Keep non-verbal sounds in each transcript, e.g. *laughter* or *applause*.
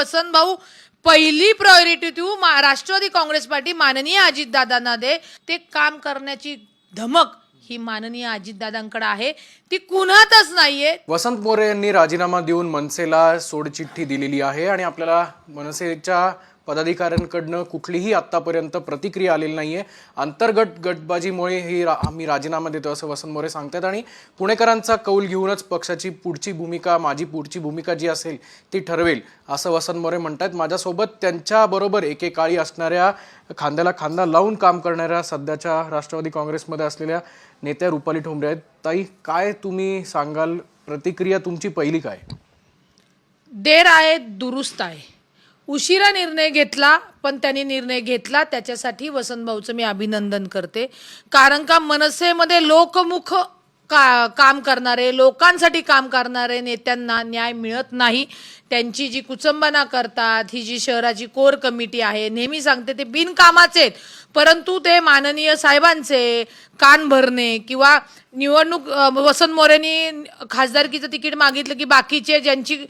वसंत भाऊ पहिली प्रायोरिटी तू राष्ट्रवादी काँग्रेस पार्टी माननीय अजितदादांना दे. ते काम करण्याची धमक ही माननीय अजितदादांकडे आहे. ती कुणातच नाहीये. वसंत मोरे यांनी राजीनामा देऊन मनसेला सोडचिठ्ठी दिलेली आहे आणि आपल्याला मनसेच्या पदाधिकाऱ्यांकडनं कुठलीही आत्तापर्यंत प्रतिक्रिया आलेली नाहीये. अंतर्गत गटबाजीमुळे ही रा आम्ही राजीनामा देतो असं वसंत मोरे सांगतात आणि पुणेकरांचा कौल घेऊनच पक्षाची पुढची भूमिका माझी पुढची भूमिका जी असेल ती ठरवेल असं वसंत मोरे म्हणतात माझ्यासोबत त्यांच्याबरोबर एकेकाळी असणाऱ्या खांद्याला खांदा लावून काम करणाऱ्या सध्याच्या राष्ट्रवादी काँग्रेसमध्ये असलेल्या नेत्या रुपाली ठोंबरे आहेत. ताई काय तुम्ही सांगाल? प्रतिक्रिया तुमची पहिली काय? देर आहे दुरुस्त आहे. उशिरा निर्णय घेतला पण त्यांनी निर्णय घेतला त्याच्यासाठी वसंतभाऊचं मी अभिनंदन करते. कारण का मनसेमध्ये लोकमुख का काम करणारे लोकांसाठी काम करणारे नेत्यांना न्याय मिळत नाही. त्यांची जी कुचंबना करतात ही जी शहराची कोर कमिटी आहे नेहमी सांगते ते बिनकामाचे आहेत. परंतु ते माननीय साहेबांचे कान भरणे किंवा निवडणूक वसंत मोरेनी खासदारकीचं तिकीट मागितलं की बाकीचे ज्यांची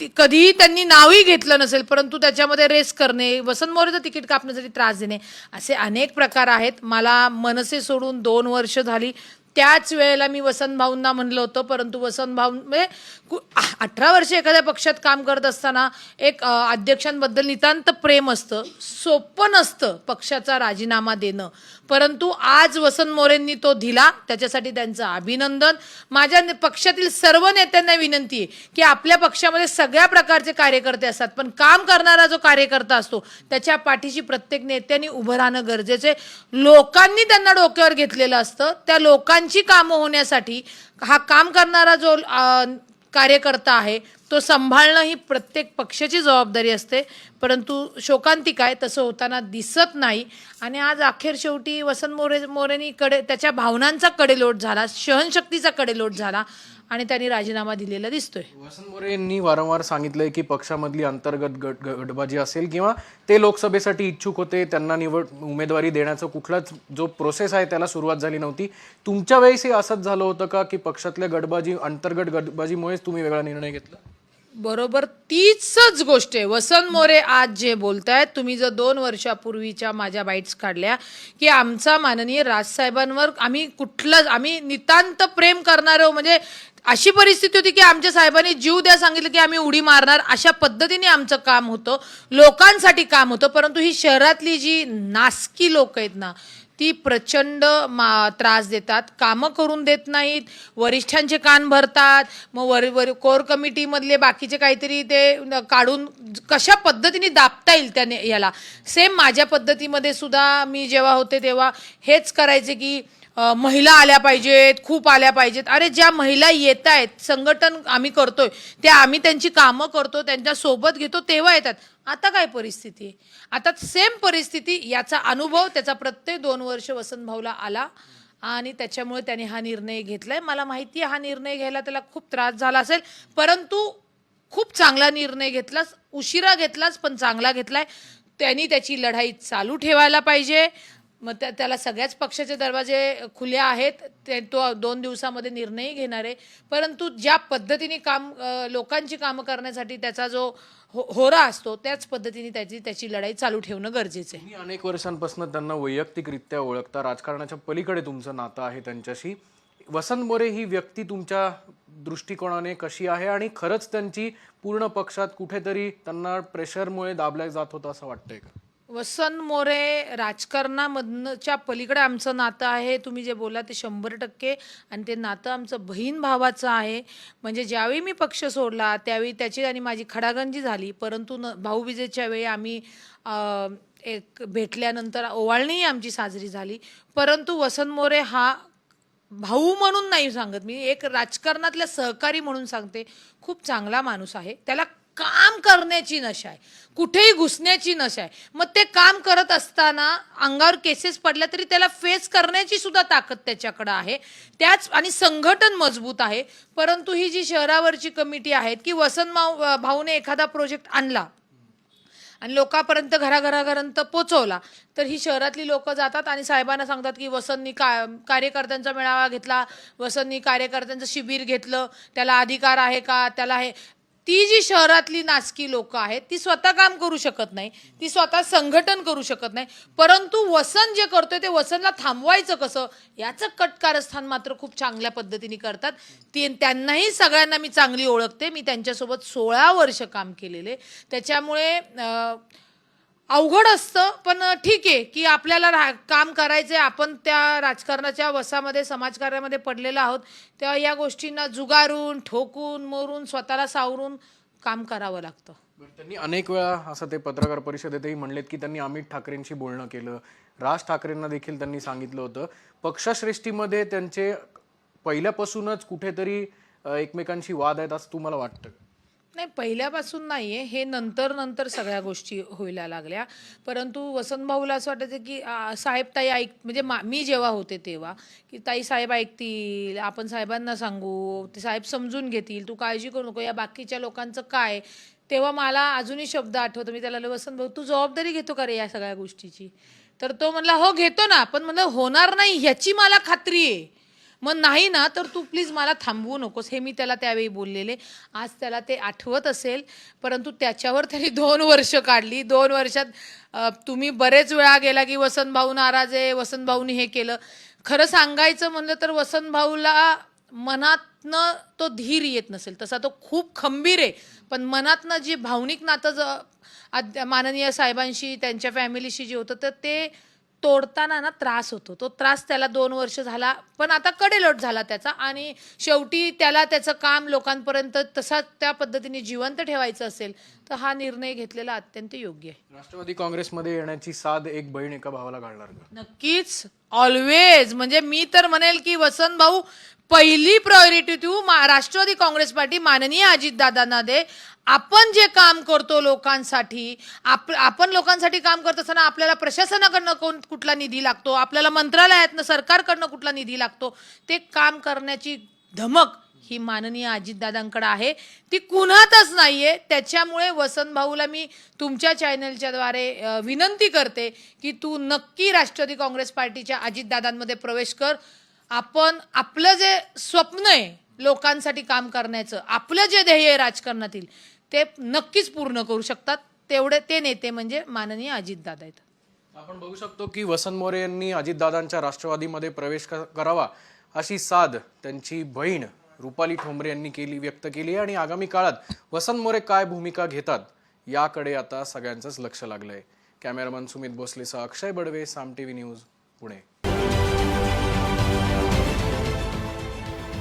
ती कधीही त्यांनी नावही घेतलं नसेल परंतु त्याच्यामध्ये रेस करणे वसंत मोरेचं तिकीट कापण्यासाठी त्रास देणे असे अनेक प्रकार आहेत. मला मनसे सोडून दोन वर्ष झाली त्याच वेळेला मी वसंत भाऊंना म्हणलं होतं परंतु वसंत भाऊ म्हणजे अठरा वर्ष एखाद्या पक्षात काम करत असताना एक अध्यक्षांबद्दल नितांत प्रेम असतं सोपं नसतं पक्षाचा राजीनामा देणं. परंतु आज वसंत मोरेंनी तो दिला त्याच्यासाठी त्यांचं अभिनंदन. माझ्या पक्षातील सर्व नेत्यांना विनंती आहे की आपल्या पक्षामध्ये सगळ्या प्रकारचे कार्यकर्ते असतात पण काम करणारा जो कार्यकर्ता असतो त्याच्या पाठीशी प्रत्येक नेत्यांनी उभं राहणं गरजेचं आहे. लोकांनी त्यांना डोक्यावर घेतलेलं असतं त्या लोकांची कामं होण्यासाठी हा काम करणारा जो कार्यकर्ता आहे तो सांभाळणं ही प्रत्येक पक्षाची जबाबदारी असते. परंतु शोकांतिकाय आहे तसं होताना दिसत नाही. आणि आज अखेर शेवटी वसंत मोरे मोरेनी कडे त्याच्या भावनांचा कडेलोट झाला सहनशक्तीचा कडेलोट झाला. आणि त्यांनी राजीनामा दिलेला दिसतोय. वसंत मोरे यांनी वारंवार सांगितलंय की पक्षामधली अंतर्गत गट गटबाजी असेल किंवा ते लोकसभेसाठी इच्छुक होते त्यांना निवड उमेदवारी देण्याचा कुठलाच जो प्रोसेस आहे त्याला सुरुवात झाली नव्हती. तुमच्या वेळेसही असंच झालं होतं का की पक्षातल्या गटबाजी अंतर्गत गटबाजीमुळेच तुम्ही वेगळा निर्णय घेतला? बरोबर तीचच गोष्ट आहे. वसंत मोरे आज जे बोलतायत तुम्ही जर दोन वर्षापूर्वीच्या माझ्या बाईट्स काढल्या की आमचा माननीय राजसाहेबांवर आम्ही कुठलं आम्ही नितांत प्रेम करणारो म्हणजे अशी परिस्थिती होती की आमच्या साहेबांनी जीव द्या सांगितलं की आम्ही उडी मारणार. अशा पद्धतीने आमचं काम होतं. लोकांसाठी काम होतं. परंतु ही शहरातली जी नासकी लोक आहेत ना ती प्रचंड मा त्रास देतात. कामं करून देत नाहीत. वरिष्ठांचे कान भरतात. मग वर वर कोर कमिटीमधले बाकीचे काहीतरी ते काढून कशा पद्धतीने दाबता येईल त्याने याला. सेम माझ्या पद्धतीमध्ये सुद्धा मी जेव्हा होते तेव्हा हेच करायचे की महिला आल्या पाहिजेत खूप आल्या पाहिजेत. अरे ज्या महिला येत आहेत संघटन आम्ही करतोय त्या आम्ही त्यांची कामं करतो त्यांच्यासोबत घेतो तेव्हा येतात. आता काय परिस्थिती? आहे आता सेम परिस्थिती याचा अनुभव त्याचा प्रत्येक दोन वर्ष वसंत भाऊला आला आणि त्याच्यामुळे त्याने हा निर्णय घेतलाय. मला माहिती आहे हा निर्णय घ्यायला त्याला खूप त्रास झाला असेल परंतु खूप चांगला निर्णय घेतलास उशिरा घेतलास पण चांगला घेतलाय. त्यांनी त्याची लढाई चालू ठेवायला पाहिजे. मग त्या त्याला सगळ्याच पक्षाचे दरवाजे खुले आहेत ते तो दोन दिवसामध्ये निर्णय घेणार आहे. परंतु ज्या पद्धतीने काम लोकांची कामं करण्यासाठी त्याचा जो हो होरा असतो त्याच पद्धतीने त्याची त्याची लढाई चालू ठेवणं गरजेचं आहे. अनेक वर्षांपासून त्यांना वैयक्तिकरित्या ओळखता. राजकारणाच्या पलीकडे तुमचं नातं आहे त्यांच्याशी. वसंत मोरे ही व्यक्ती तुमच्या दृष्टिकोनाने कशी आहे आणि खरंच त्यांची पूर्ण पक्षात कुठेतरी त्यांना प्रेशरमुळे दाबल्या जात होतं असं वाटतंय का? वसंत मोरे राजकारणामधनच्या पलीकडे आमचं नातं आहे. तुम्ही जे बोला ते शंभर टक्के आणि ते नातं आमचं बहीण भावाचं आहे. म्हणजे ज्यावेळी मी पक्ष सोडला त्यावेळी त्याची आणि माझी खडागंजी झाली. परंतु न भाऊबीजेच्या वेळी आम्ही एक भेटल्यानंतर ओवाळणीही आमची साजरी झाली. परंतु वसंत मोरे हा भाऊ म्हणून नाही सांगत. मी एक राजकारणातल्या सहकारी म्हणून सांगते. खूप चांगला माणूस आहे. त्याला काम करण्याची नशा आहे. कुठेही घुसण्याची नशा आहे. मग ते काम करत असताना अंगावर केसेस पडल्या तरी त्याला फेस करण्याची सुद्धा ताकद त्याच्याकडे आहे. त्याच आणि संघटन मजबूत आहे. परंतु ही जी शहरावरची कमिटी आहेत की वसंत माऊ भाऊने एखादा प्रोजेक्ट आणला आणि लोकांपर्यंत घराघरापर्यंत पोचवला तर ही शहरातली लोक जातात आणि साहेबांना सांगतात की वसंतनी का कार्यकर्त्यांचा मेळावा घेतला वसंतनी कार्यकर्त्यांचं शिबिर घेतलं त्याला अधिकार आहे का त्याला हे ती जी शहरातली नासकी लोक आहेत ती स्वतः काम करू शकत नाही ती स्वतः संघटन करू शकत नाही. परंतु वसन जे करतोय ते वसनला थांबवायचं कसं याचं कटकारस्थान मात्र खूप चांगल्या पद्धतीने करतात. ती त्यांनाही सगळ्यांना मी चांगली ओळखते. मी त्यांच्यासोबत सोळा वर्ष काम केलेले. त्याच्यामुळे अवघड असतं पण ठीक आहे की आपल्याला रा काम करायचं आपण त्या राजकारणाच्या वसामध्ये समाजकार्यामध्ये पडलेलो आहोत तेव्हा या गोष्टींना जुगारून ठोकून मोरून स्वतःला सावरून काम करावं लागतं. त्यांनी अनेक वेळा असं ते पत्रकार परिषदेतही म्हणलेत की त्यांनी अमित ठाकरेंशी बोलणं केलं. राज ठाकरेंना देखील त्यांनी सांगितलं होतं. पक्षश्रेष्ठीमध्ये त्यांचे पहिल्यापासूनच कुठेतरी एकमेकांशी वाद आहेत असं तुम्हाला वाटतं? नाही पहिल्यापासून नाही आहे हे नंतर नंतर सगळ्या गोष्टी व्हायला लागल्या. परंतु वसंत भाऊला असं वाटायचं की साहेब ताई ऐक म्हणजे मा मी जेव्हा होते तेव्हा की ताई साहेब ऐकतील आपण साहेबांना सांगू ते साहेब समजून घेतील तू काळजी करू नको या बाकीच्या लोकांचं काय? तेव्हा मला अजूनही शब्द आठवतो. मी त्याला म्हणलं, वसंत भाऊ तू जबाबदारी घेतो का रे या सगळ्या गोष्टीची? तर तो म्हणला हो घेतो ना पण म्हणलं होणार नाही ह्याची मला खात्री आहे. मग नाही ना तर तू प्लीज मला थांबवू नकोस. हे मी त्याला त्यावेळी बोललेले. आज त्याला ते आठवत असेल परंतु त्याच्यावर त्यांनी *laughs* दोन वर्ष काढली. दोन वर्षात तुम्ही बरेच वेळा गेला की वसंत भाऊ नाराज आहे वसंत भाऊनी हे केलं. खरं सांगायचं म्हणलं तर वसंत भाऊला मनातनं तो धीर येत नसेल. तसा तो खूप खंबीर आहे. पण मनातनं जी भावनिक नातं ज आद- माननीय साहेबांशी त्यांच्या फॅमिलीशी जे होतं तर ते तोडताना ना त्रास होतो. तो त्रास त्याला दोन वर्ष झाला पण आता कडेलोट झाला त्याचा आणि शेवटी त्याला त्याचं काम लोकांपर्यंत तसा त्या पद्धतीने जिवंत ठेवायचं असेल तर हा निर्णय घेतलेला अत्यंत योग्य आहे. राष्ट्रवादी काँग्रेसमध्ये येण्याची साध एक बहीण एका भावाला घालणार का? नक्कीच ऑलवेज म्हणजे मी तर म्हणेल की वसंत भाऊ पहिली प्रायोरिटी तू राष्ट्रवादी काँग्रेस पार्टी माननीय अजितदादांना दे. आपण जे काम करतो लोकांसाठी आप आपण लोकांसाठी काम करत असताना आपल्याला प्रशासनाकडनं कोण कुठला निधी लागतो? आपल्याला मंत्रालयातनं सरकारकडनं कुठला निधी लागतो? ते काम करण्याची धमक ही माननीय अजितदादांकडे आहे. ती कुणातच नाहीये. त्याच्यामुळे वसंत भाऊला मी तुमच्या चॅनलच्या द्वारे विनंती करते की तू नक्की राष्ट्रवादी काँग्रेस पार्टीच्या अजितदादांमध्ये प्रवेश कर. आपण आपलं जे स्वप्न आहे लोकांसाठी काम करण्याचं आपलं जे ध्येय आहे राजकारणातील ते नक्कीच पूर्ण करू शकतात. तेवढे ते नेते म्हणजे माननीय अजितदादा आहेत. आपण बघू शकतो की वसंत मोरे यांनी अजितदादांच्या राष्ट्रवादीमध्ये प्रवेश क- करावा अशी साध त्यांची बहीण रुपाली ठोंबरे यांनी केली व्यक्त केली आणि आगामी काळात वसंत मोरे काय भूमिका घेतात याकडे आता सगळ्यांचंच लक्ष लागलंय. Cameraman Sumit भोसलेसह Akshay Badve Saam T V news Pune.